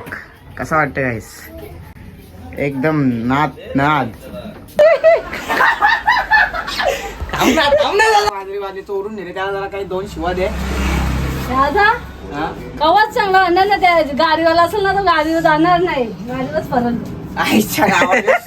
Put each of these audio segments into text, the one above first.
बघ कसा वाटतं गाईस एकदम नाद. नाद चोरून नेले त्याला जरा काही दोन शिवा दे. हा? कवाच चांगला आणणार ना त्या गाडीवाला असेल ना तर गाडीवर जाणार नाही. गाडीवरच परत आईच्या गावाला.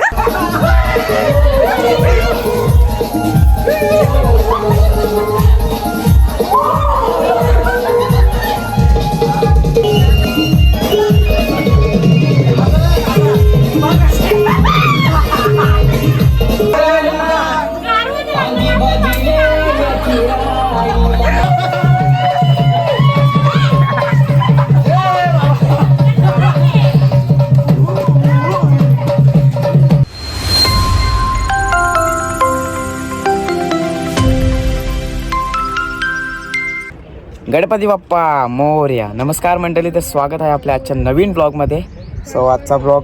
गणपती बाप्पा मोर्या. नमस्कार मंडळी तर स्वागत आहे आपल्या आजच्या नवीन ब्लॉगमध्ये. सो आजचा ब्लॉग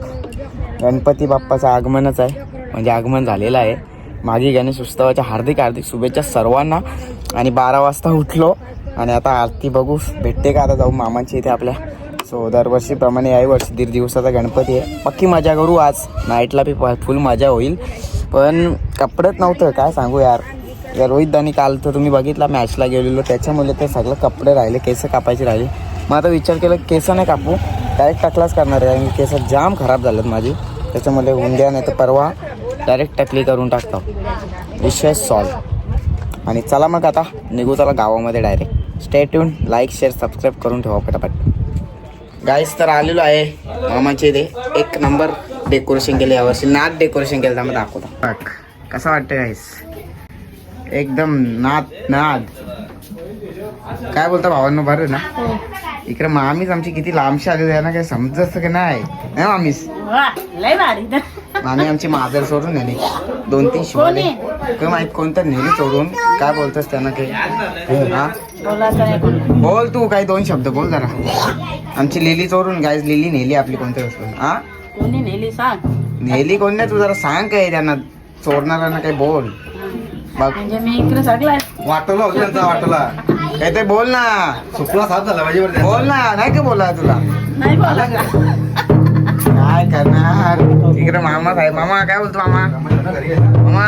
गणपती बाप्पाचं आगमनच आहे. म्हणजे आगमन झालेलं आहे. मागे गणेश उत्सवाच्या हार्दिक हार्दिक शुभेच्छा सर्वांना. आणि बारा वाजता उठलो. आणि आता आरती बघू. भेटते का आता जाऊ? मामांची इथे आपल्या. सो दरवर्षीप्रमाणे याही वर्षी दीड दिवसाचा गणपती आहे. पक्की मजा करू आज. नाईटला बी फुल मजा होईल. पण कपडेच नव्हतं. काय सांगू यार? रोहित दानी काल तर तुम्ही बघितला मॅचला गेलेलो. त्याच्यामुळे ते सगळं कपडे राहिले केस कापायचे राहिले. मग आता विचार केला केस नाही कापू. डायरेक्ट टकलाच करणार आहे. आणि केस जाम खराब झालेत माझी. त्याच्यामुळे उंद्या नाही तर परवा डायरेक्ट टकली करून टाकतो. विषय सॉल्व आणि चला मग आता निघू चला गावामध्ये direct stay tune like share subscribe करून ठेवा पटापट. गाईस तर आलेलो आहे मामाचे इथे. एक नंबर डेकोरेशन केलं यावर्षी. नाच डेकोरेशन केलं त्यामुळे दाखवतो. कसं वाटतं गाईस एकदम नाद नाद. काय बोलता भावांनो बरं ना? इकडे मामीच आमची किती लांबशी आलेली आहे ना काय समजत की नाही? नाही मामीस? मामी आमची माजर सोडून नेली. दोन तीन शिवाले. काय माहीत कोणतं नेली सोडून? काय बोलतोस त्यांना काही? हा? बोल तू काही दोन शब्द बोल जरा. आमची लिली चोरून गायज लिली नेली आपली कोणत्या वस्तू हा? कोणी नेली सांग. नेली कोण नाही तू जरा सांग काय त्यांना. चोरणाऱ्यांना काही बोल. बघ म्हणजे मी इकडे सगळं वाटला होता त्यांचा वाटला. काय ते बोल ना. सुपला साफ झाला पाहिजे बरं बोल ना नाही का बोला तुला? नाही बोला काय करणार? इकडे मामा आहे मामा काय बोलतो मामा. मामा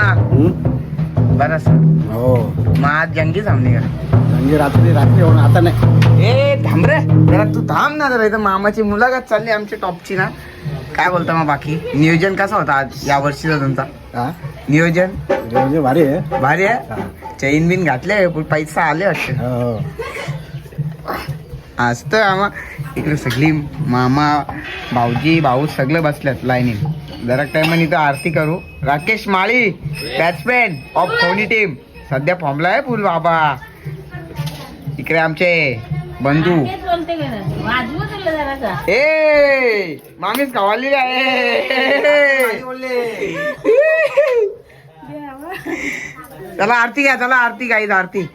बरस हो. मग आज जंगी सामने का म्हणजे रात्री रात्री होऊन आता नाही. ए थांब रे. जरा तू थांब ना जरा. इथं मामाची मुलाखत चालली आमची टॉपची ना. काय बोलता मग बाकी? नियोजन कसं होता आज या वर्षीचा तुमचा? हा? नियोजन? म्हणजे भारी आहे. भारी आहे? चैन बिन घातले? पैसा आले वाटते? हो. आज तर आम्हा. इकडे सगळी मामा भाऊजी भाऊ सगळं बसल्यात लाईनीत. जरा टाइम इथं आरती करू. Rakesh Mali batsman of Dhoni team सध्या फॉर्मला आहे फुल बाबा. इकडे आमचे बंधू. ए मामीच गावाली आहे चला आरती घ्या चला आरती गाईज आरती.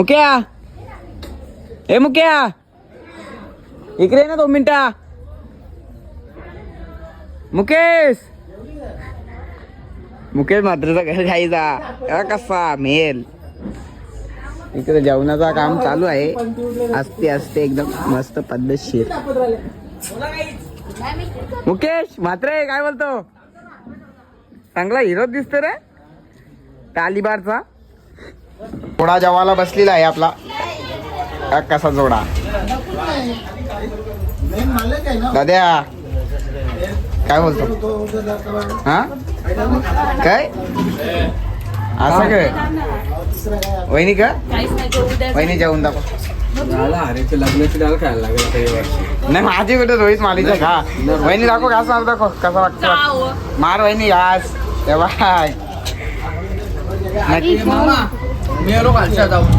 मुक्या. ए मुक्या. इकडे ना दोन मिनटा. मुकेश. मुकेश मात्र घर खायचा कसा मेल. इकडे जेवणाचं काम चालू आहे. असते असते एकदम मस्त पद्धतशीर. मुकेश म्हात्रे काय बोलतो? चांगला हिरो दिसतो रे. तालिबारचा. जोडा जेवायला बसलेला आहे आपला. कसा जोडा. दाद्या काय बोलतो? हा? काय? असं काय? वहिनी का? वहिनी जेवून दाखव. नाही माझी कुठे रोहित मालीचा का? वहिनी दाखव घास मार दाखव कसा वाटतो? का? मार वहिनी घास. तेव्हा मी आलो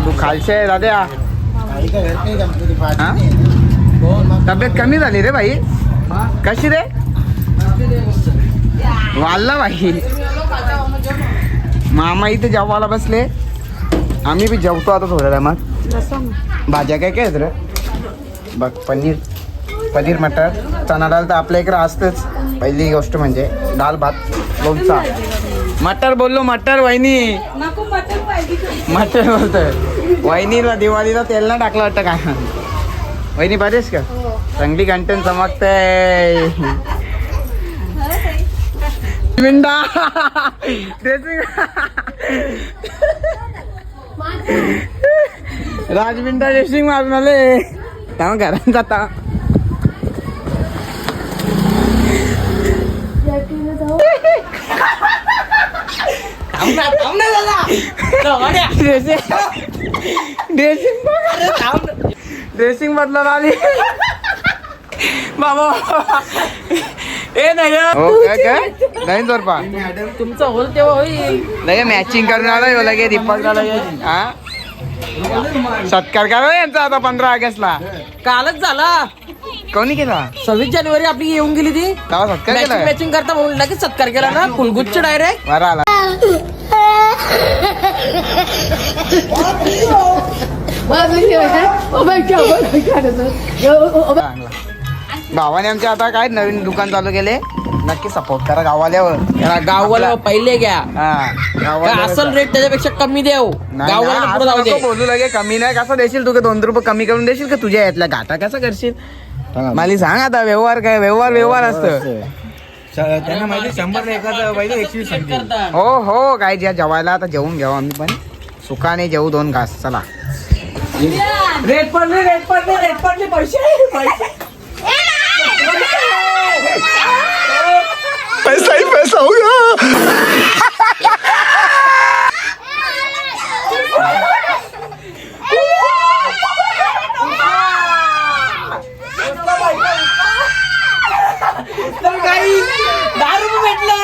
तू खालचे आहे दाद्या हा? तब्येत कमी झाली रे भाई कशी रे? वाढला भाई मामा इथे जेवायला बसले. आम्ही बी जेवतो आता थोड्या टायमात. भाज्या काय काय आहेत रे? बघ पनीर. पनीर मटर. चणा डाळ तर आपल्या इकडे असतेच. पहिली गोष्ट म्हणजे दाल भात लोणचा. मटर बोललो मटर वहिनी. मटर बोलतोय. वहिनीला दिवाळीला तेल ना टाकलं वाटतं काय? वहिनी बरेच का? चांगली कंटेंट चमकते मिंडा. ड्रेसिंग राजमिंडा ड्रेसिंग मारून आले तेव्हा घरात जाता. ड्रेसिंग ड्रेसिंग आली बाबा ए नाही हो काय काय नाही जोर पा तुमचं होल तेव्हा होईल लगे मॅचिंग करून आला लगे दीपक लगे हा सत्कार करा यांचा आता पंधरा ऑगस्टला कालच झाला कोणी केला सव्वीस जानेवारी आपली येऊन गेली ती सत्कार मॅचिंग करता म्हणून लगेच सत्कार केला ना फुलगुच्छ डायरेक्ट बरं आला चांगला. भावाने आमच्या आता काय नवीन दुकान चालू केले? नक्की सपोर्ट करा गावाल्यावर गाववाला पहिले घ्या. हा काय गावाला असल रेट त्याच्यापेक्षा कमी देव. नाही गाववाला ना, पुढे असं जाऊ दे. नको बोलू लगे कमी नाही कसं देशील तू? का दोन रुपये कमी करून देशील का तुझ्या यातल्या घाटा कसा करशील? मला सांग आता व्यवहार काय व्यवहार व्यवहार असतं. त्यांना माहिती शंभर एकाचं पाहिजे एकशे. हो हो काय ज्या जेवायला आता जेवून घ्यावं आम्ही पण. सुखाने जेवू दोन घास चला. रेट पडले रेट पडले रेट पडले पैसे पैसे. पैसा ही पैसा होगा दहा रुपये भेटलं.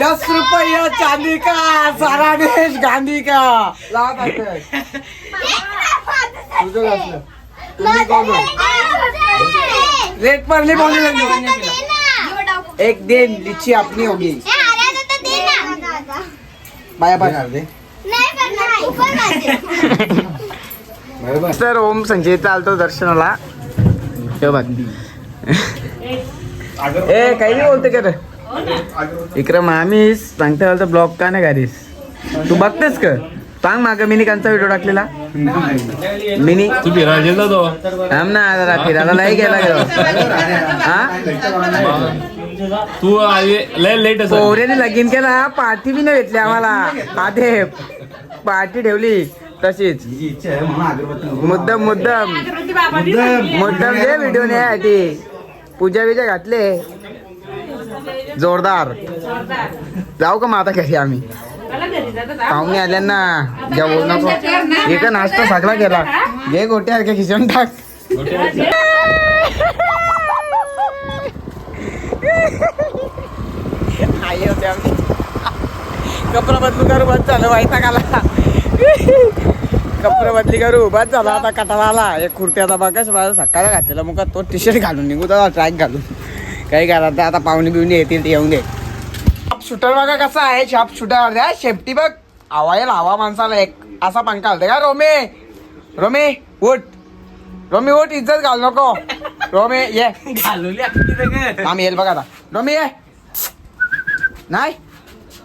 दस रुपये चांदी का सारा देश गांधी का रेट पर नहीं बोलने लगी एक दिन लीची अपनी होगी. बाया बाय सर ओम संजय चालतो दर्शनाला ए काही नाही बोलते का रे इकडं मामी सांगते तर ब्लॉग का नाही गाडीस तू बघतेस का सांग माग मिनी कांचा व्हिडिओ टाकलेला मिनी तू फिरायला तो थांब ना फिरायला नाही गेला गेलो हा तू लय लेट असं पोरेने लगीन केला पार्टी बी नाही भेटली आम्हाला आधे पार्टी ठेवली तशीच. इच्छा आहे म्हणून अगरबत्ती मुद्दम मुद्दम. मुद्दम दे व्हिडिओ न्यायसाठी पूजा बिजा घातले. जोरदार. जाऊ का मग आता घरी आम्ही? पाहुणे आल्यांना जेवू नको. एक नाश्ता सगळा केला. घे गोट्या का खिचून टाक. आई होते आम्ही कपडा बदलू करू बंद झालं वाईटा आला कपडे बदली करू. बस झाला आता कटाला आला एक कुर्त्याचा बघाच माझा सकाळी घातलेला. मग तो टी शर्ट घालून निघू तर ट्रॅक घालून. काही करा ते आता पाहुणे बिवणे येतील ते येऊन दे. शूटर बघा कसा आहे शाप शूटर शेफ्टी बघ. आवायला हवा माणसाला एक. असा पंखा घालते का रोमे? रोमे उठ. रोमी उठ. इज्जत घाल नको. रोमे ये. आम्ही येईल बघा आता. रोमी ये. नाही?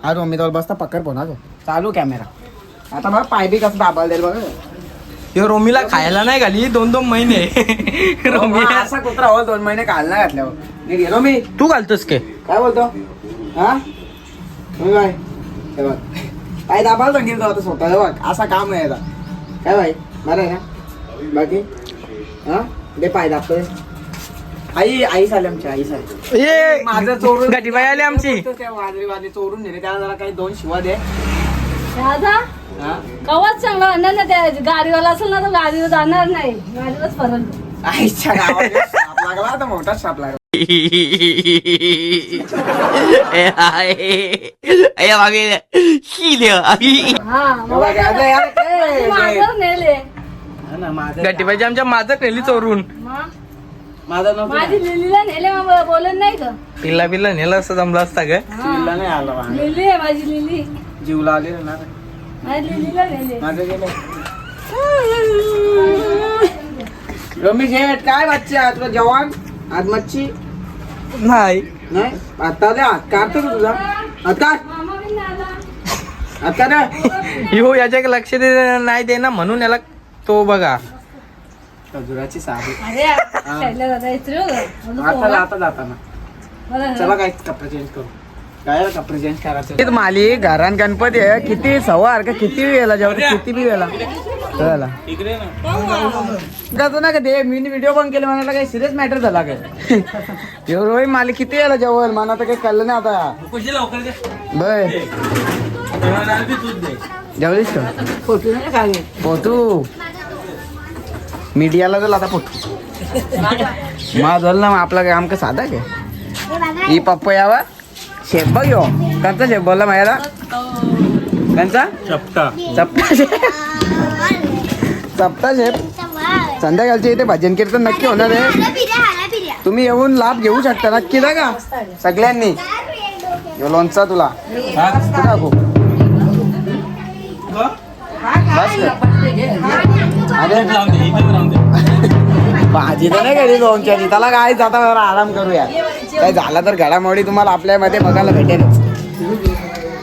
हा रोमी जवळ बसता पकड पोना चालू कॅमेरा. आता बघ पाय बी कसं दाबायला देईल बघ. ह्यो रोमीला खायला नाही घाली दोन दोन महिने रोमी हा, असा कुत्रा हो दोन महिने काढला घातल्यावर नीट घे. रोमी तू घालतोस के? काय बोलतो? हा? तुम्ही काय हे बघ. काय दाबायला सांगितलं होतं स्वतः हे बघ. असा काम आहे आता काय भाई बरं आहे ना? बाकी? हा? दे पाय दाखव आई आई झाली आमची आई झाली माझं चोरून गटीबाई आली आमची. वाजरी वाजरी चोरून नेले. त्याला जरा काही दोन शिवा दे. दादा हा कवाच चांगला ना त्या गाडीवाला असेल ना तो गाडीवर जाणार नाही. गाडीवरच फरक. आईच्या लागला तर मोठा साप लागला. हा बाबा, आता यार, ए, माझं नेले. हा ना, माझं गटीबाईची आमच्या माझं नेली चोरून. मग? माझा नव्हतं. माझी लिलीला नेले मग बोलत नाही का? पिल्ला बिल्ला नेलं असं जमलं असता ग. जिवला नाही आला. बा. लिली आहे माझी लिली. जीवला आले ना. रमेश काय मच्छी आज जवान आज मच्छी? नाही. नाही? आता द्या काढतो तुझा. आता? आता ना यो याच्या लक्ष दे नाही दे ना म्हणून याला तो बघा. खजुराची साडी. आता जाताना चला काय कपडा चेंज करू. काय माली घरात गणपती आहे. किती सवार का किती वेळेला जेव्हा किती बी वेळेला चला कसं ना का ते? मी व्हिडिओ पण केले मला काही सिरियस मॅटर झाला काय? रोहित माली किती वेळेला जेवण? मला तर काही कळलं नाही आता. बर. जेवलीस का. फोटो मीडियाला झाला आता फोटो मा झालं ना मग आपला काम का साधा काय? ही पप्पा यावा? बघ यो कंचा शेफ बोलला माझ्याला कंचा चपटा. चपटा शेफ चपटा शेफ संध्याकाळच्या इथे भजन कीर्तन नक्की होणार आहे. तुम्ही येऊन लाभ घेऊ शकता नक्की ना का? सगळ्यांनी. यो लोणचा तुला. टाकू बस? अरे भाजी तर नाही घरी लोणच्याची त्याला काय जाता आराम करूया. काय झाला तर घडामोडी तुम्हाला आपल्या मध्ये बघायला भेटेल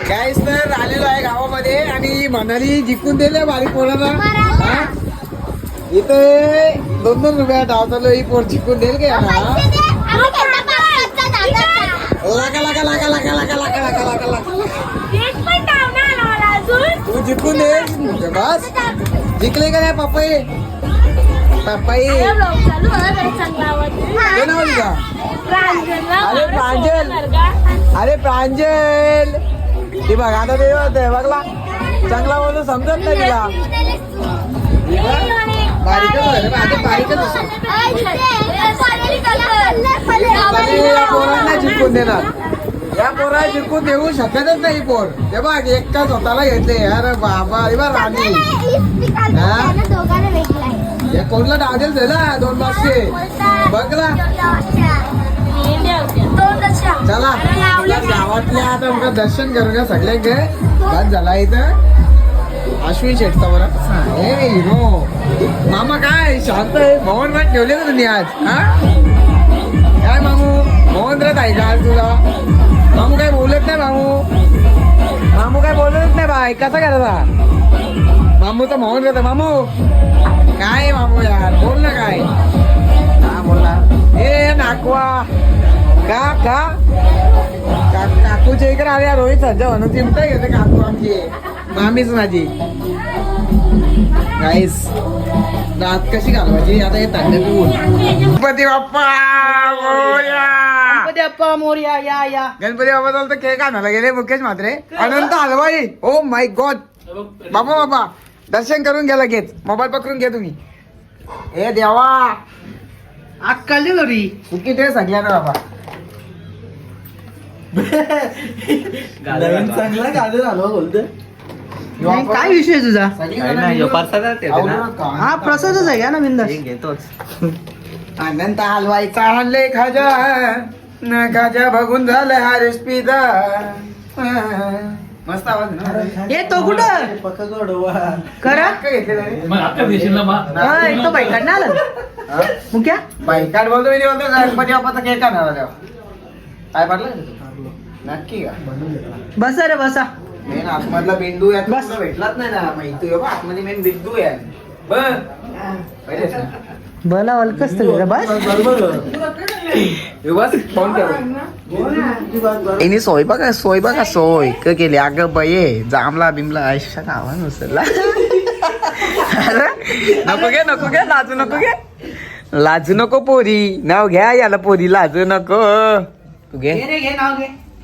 काय तर आलेलो आहे गावामध्ये आणि मनाली जिंकून दिले बारीक पोराला? इथे दोन दोन रुपया धावतालो ही पोर जिंकून देईल का याला? लागा लागा लागा लागा लागा लागा लागा लागा लागा. तू जिंकून दे. बस. जिंकले का नाही पप्पाई पप्पाई नाव लिहा. अरे प्रांजल. अरे प्रांजल. ती बघ आता ते होते बघला. चांगला बोलून समजत नाही तिला. बारीकच आता बारीकच पोरांना जिंकून देणार. या पोरा जिंकून देऊ शकतच नाही पोर. ते बघ एकटा स्वतःला घेतले अरे बाबा अरे बा राणी. या कोणला डागेल झाला? दोन मागचे. बघला. चला. गावातल्या आता आमचं दर्शन करू का सगळे गे बस झाला इथं. अश्विन शेटचा बरं हे हो मामा काय? शांत आहे. मोहन ठेवले ना तुम्ही आज? हा? काय मामू? मोहन आहे का आज तुला? मामू काय बोलत नाही मामू? मामू काय बोलतच नाही बाय कसं करायचा मामू तर मोहन रात आहे. मामू. काय मामू यार बोल ना काय. हा बोलला ए नाकवा का का? काकूच्या इकडे आले रोहित संजय म्हणून. चिमटा घेते काकू आमची. मामीच माझी. गाईस रात कशी घालवायची? आता हे पिऊन. गणपती बाप्पा मोरया. या या. गणपती बाप्पा चालतं केक आणायला गेले Mukesh Matre Anant Halwai. Oh my god बाबा बाबा दर्शन करून घ्या लगेच. मोबाईल पकडून घ्या तुम्ही. हे देवा. अक्काली घरी. चुकी ते सगळ्या ना बाबा. नवीन चांगला गाजर झालो बोलतो काय विषय तुझा? सगळी हा प्रसादच आहे ना बिंदास अनंत हलवायचा आणले खाजा. न खाजा बघून झालं हारेस पिदा मस्त आवाज आहे ना? ये तो कुठं? पक्का गोडवा करा. आहे? मग अक्का देशील होय, तो ना आला? मुक्या? बायकाट बोलतो मी बोलतो. गणपती बाप्पाचा केक आणणार काय पाडलं? नक्की का? बसा रे बसा. मेन आतमधला बिंदू यात बस. भेटलाच नाही ना. माहिती आहे बा आतमध्ये मेन बिंदू आहे. बर पहिलेच ना. बोला हलकस तुझं बस. इने स्वयंपाक स्वयंपाक सोय क केली अगं बये जामला बिमला आयुष्या गावा नुसरला नको घे नको घे लाजू नको घे. लाजू नको पोरी. नाव घ्या याला पोरी लाजू नको. तू घे.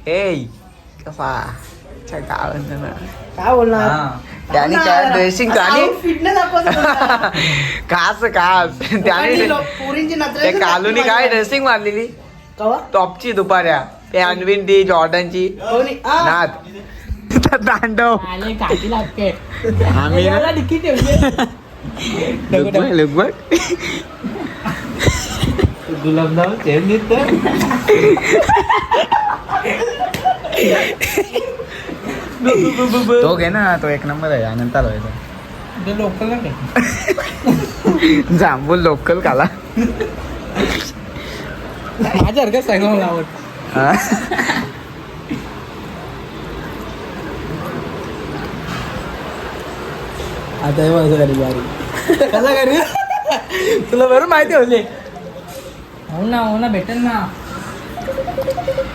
ए कसा गावांचं काय बोलणार? त्याने काय ड्रेसिंग त्याने खास खास. त्याने कालूनी काय ड्रेसिंग मारलेली? टॉपची दुपाऱ्या. ते अनविन ती जॉर्डनची. आ, नाद दांडव. आम्ही बघ. गुलाबजाम तो घे ना तो एक नंबर आहे अनंत आलोय तो लोकल जांभूल लोकल काला. माझ्या हरकत सांगा मला आवड हा? आता हे माझं गाडी बारी. कसा करू तुला बरं माहिती होते हो ना हो ना भेटेल ना.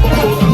Oh.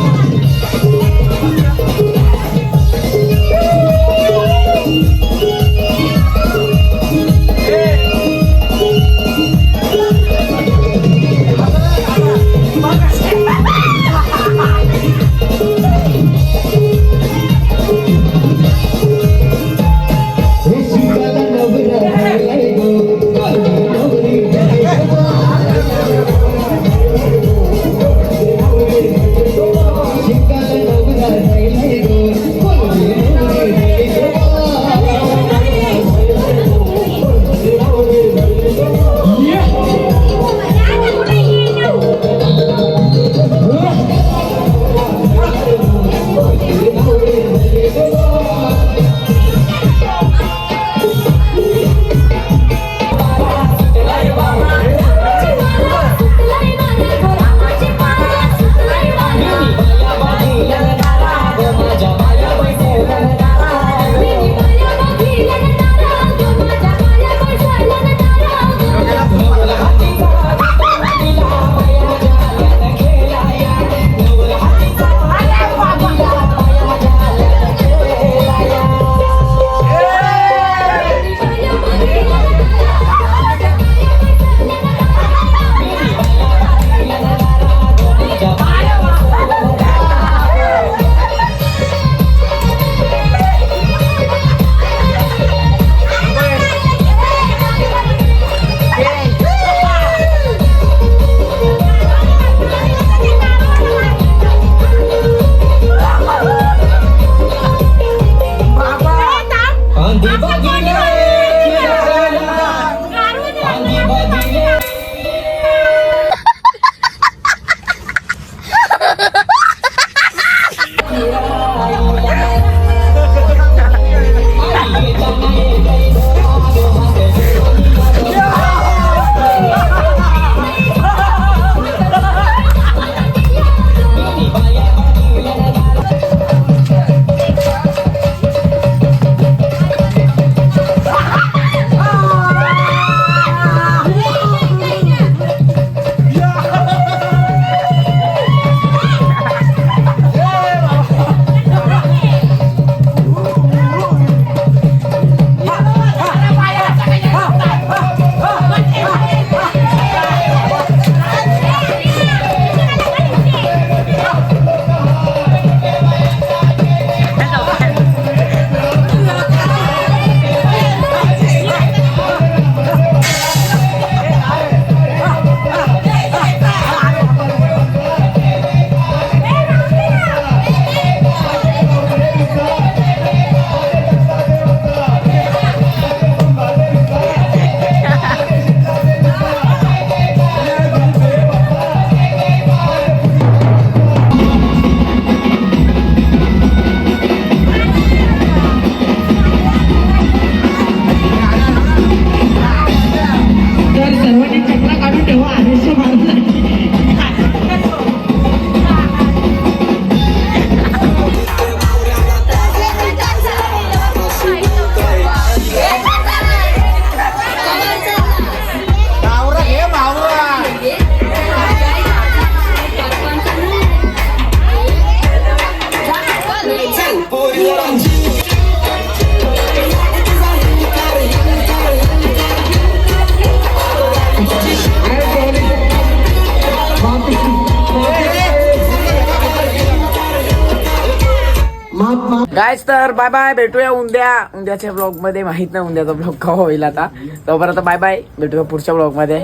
तर बाय बाय भेटूया उद्या. उद्याच्या ब्लॉगमध्ये माहीत नाही उद्याचा ब्लॉग केव्हा होईल आता. तोपर्यंत बाय बाय भेटूया पुढच्या ब्लॉगमध्ये.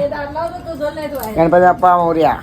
गणपती बाप्पा मोर्या.